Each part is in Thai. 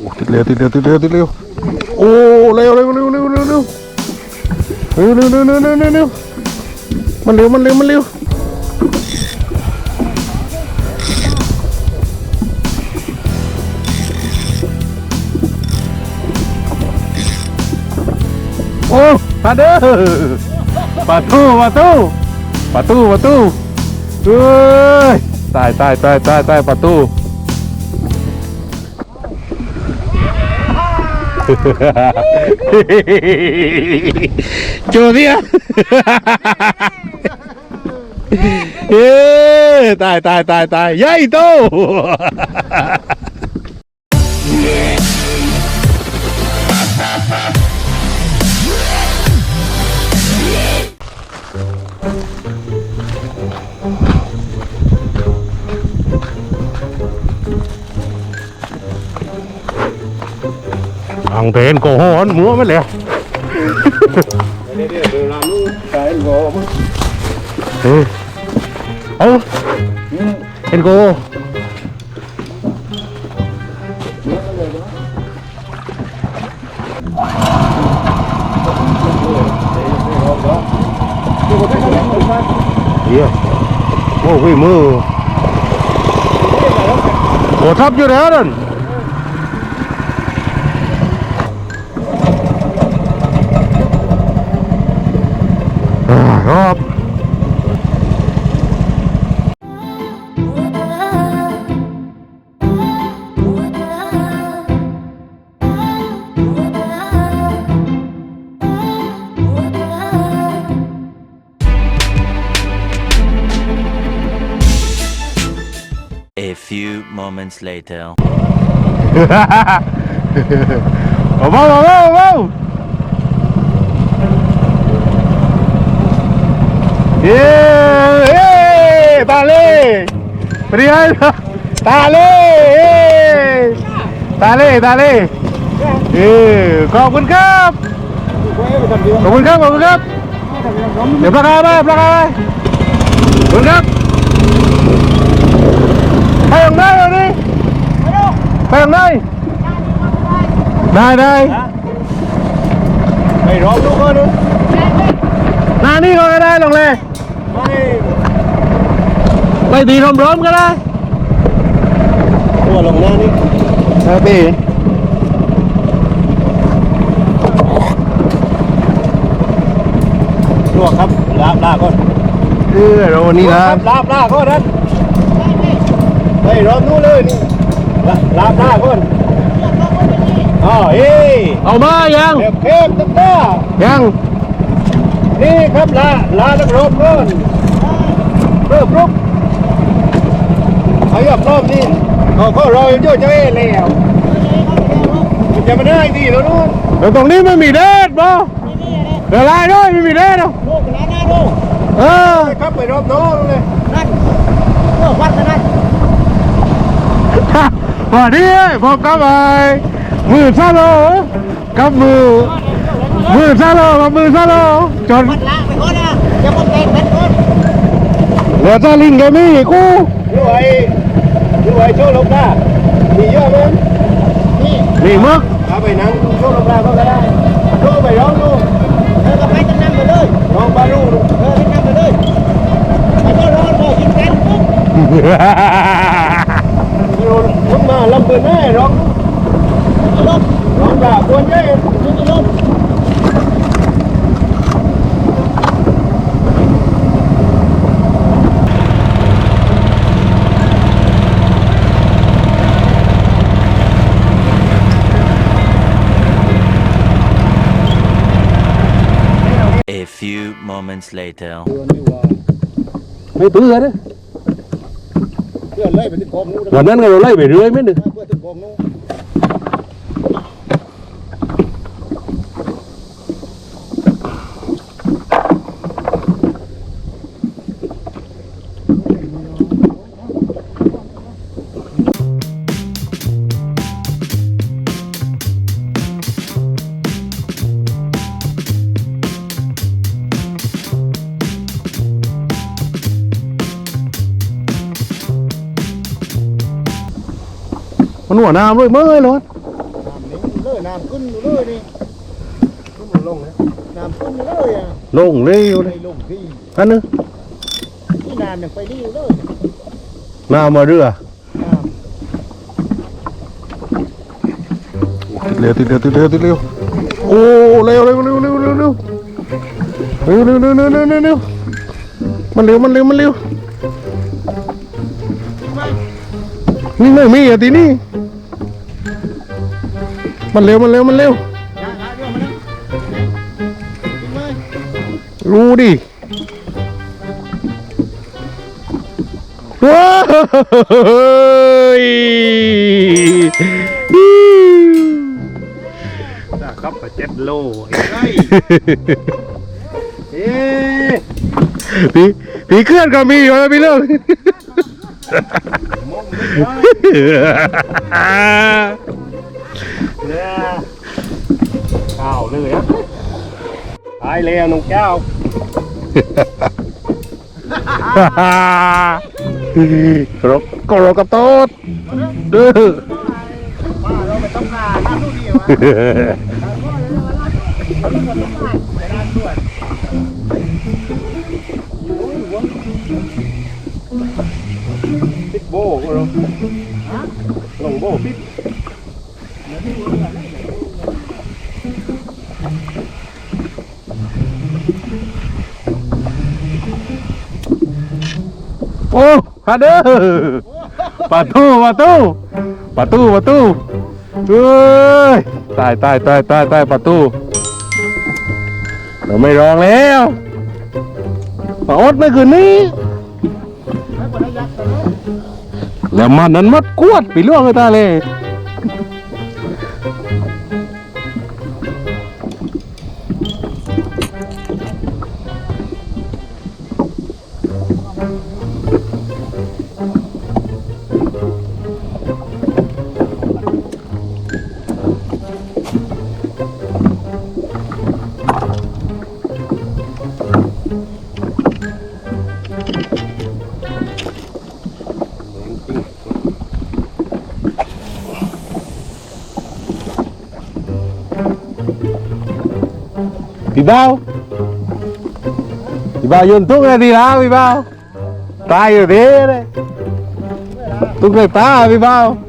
โอ้ติดเร็วติดเร็วติดเร็วติดเร็วโอ้เร็วเร็วเร็วเร็วเร็วเร็วเร็วเร็วเร็วเร็วเร็วเร็วมันเร็วมันเร็วมันเร็วโอ้ปลาเด้อปลาทูปลาทูปลาทูปลาทูเอ้ยตายตายตายตายตายป 呵呵呵，嘿嘿嘿嘿嘿，早安，嘿嘿嘿嘿嘿，哎，大、大、大、大，一道，哈哈哈哈。 ลังเพนโกหอนมัวมันแล้วเออเอาเห็นโกเดี๋ยโอ้ยมือโอ้ทับอยู่แล้วนั่น moments later. ¡Vamos, vamos, vamos! ¡Yeah! ¡Yeah! tali, ¡Briano! tali, tali, tali, ¡Yeah! ¡Con quân cấp! Có quân cấp, có quân cấp! Để plug ra đây, plug ra! thằng đây đây đây mày rõ đúng hơn nữa là đi rồi đây lòng lè mày thì không rớm cái đây ủa lòng lè đi à, bì luộc khắp lạp lạp con ừ rồi đi lạp lạp lạp con đấy đây rớm luôn lên ลงหน้านี่ครับพี่ลวกครับลาบลาบก่อนเออโรนี่นะลาบลาบก่อนนั้นไปร้องนู้นเลยนี่ลาบลาบลาบก่อนอ๋อเฮ้ยเอามายังเด็กเค้กตุ๊กตายังนี่ครับลาลาลักรบก่อนเริ่มรุกเอาหยอบรอบนี่เขาเขารออยู่เจ้าเจ้าเอ๋แล้วมันจะมาได้ดีแล้วนู้นเดี๋ยวตรงนี้ไม่มีเดดบ่เดี๋ยวไล่ด้วยไม่มีเดดหรอกลูกนะหน้าลูกเออครับไปรอบโน้นเลย นั่นเมื่อวัดนั้น พอดีพอกับไอ้มือซาโลกับมือมือซาโลกับมือซาโลจนเหลือซาลิงแกมีกูดูไอ้ดูไอ้โชว์ลงหน้ามีเยอะไหมนี่นี่มึกเอาไปนั่งโชว์ลงหน้าก็ได้ดูไปร้องดูเธอก็ไปตั้งนั่งไปเลยร้องบารูดูเออตั้งนั่งไปเลยไปก็รอรอกินกันปุ๊บ มาลำเบิดแม่ร้องก็ลบร้องด่าควรเย้นี่ก็ลบ A few moments later. ไม่ตื้อเลย เพื่อนไล่ไปที่กองนู้นวันนั้นเราไล่ไปเรื่อยไม่หนึ่งเพื่อนที่กองนู้น มันหัวน้ำด้วยเมื่อยเลยน้ำขึ้นอยู่เลยนี่ขึ้นมาลงนะน้ำขึ้นอยู่เลยอะลงเร็วในเลยลงที่อันนึงที่น้ำยังไปนี่อยู่เลยน้ำมาเรือน้เร็วติดเร็วติดเร็วติดเร็วโอ้เร็วเร็วเร็วเร็วเร็วเร็วเร็วเร็วเร็วเร็วเร็วเร็วเร็วมันเร็วมันเร็วมันเร็วนี่ไม่มีอะทีนี่ มันเร็วมันเร็วมันเร็วรู้ดิว้ายครับเจ็ดโลผีผีเคลื่อนก็มีอยู่แล้วพี่เลิก เนี่ยข้าวเลยอะตายแล้วน้องเจ้ากรกกรกกับโต๊ดเด้อป้าเราไปต้องการน้ำดูดีวะปิดโบ้ก็ลงลงโบ้ปิด โอ้ฮาเด้อประตูประตูประตูประตูเฮ้ยตายตายตายตายตายประตูเราไม่ร้องแล้วปาอดไม่คืนนี้นนเลยแล้วมันนั้นมัดกวดไปล่วงเลยตาเลย Bibaw! Bibaw, yun tuk na din ha, Bibaw! Tayo din eh! Tuk na ta, Bibaw!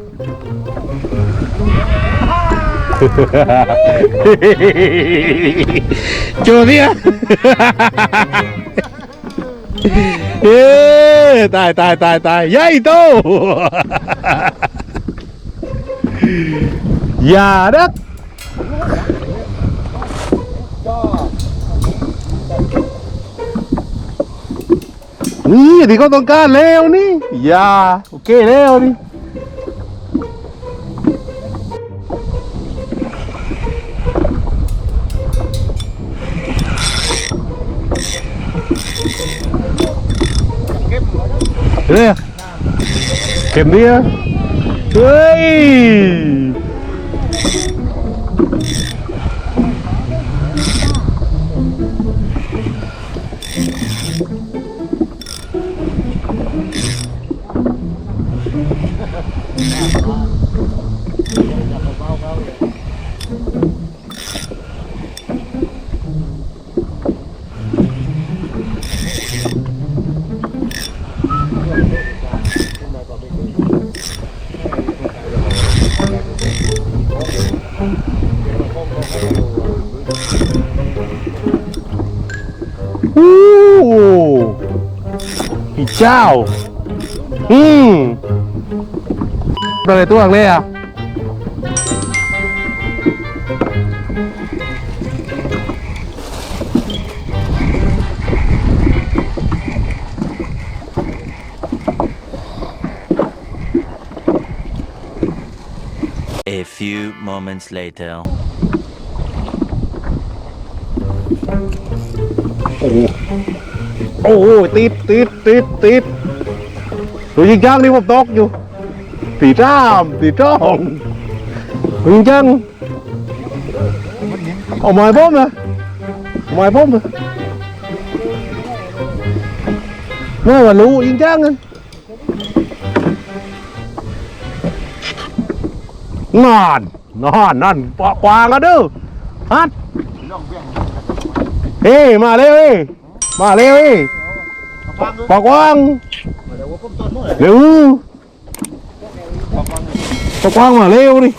Chưa đi á à Tài, tài, tài, tài Dây tô Già đất นี่ที่เขาต้องการแล้วนี่ยาโอเคแล้วนี่เก็บเเก็บเนี่ยเฮ้ย อู้พี่เจ้า อืมอะไรตัวเลยอะ moments later. โอ้โหโอ้โหติดติดติดติดตัวยิงจังนี่ผมตกอยู่ตีจ้ามตีจ้องตัวยิงจังเอาไม้พ่อมนะเอาไม้พ่อมนะเมื่อวันรู้ยิงจังกันงาน นอนนั่นปอกวางกันดูฮัดเฮ้ยมาเร็วเฮ้มาเร็วเฮ้ปอกวางเร็วปอกวางมาเร็วดิ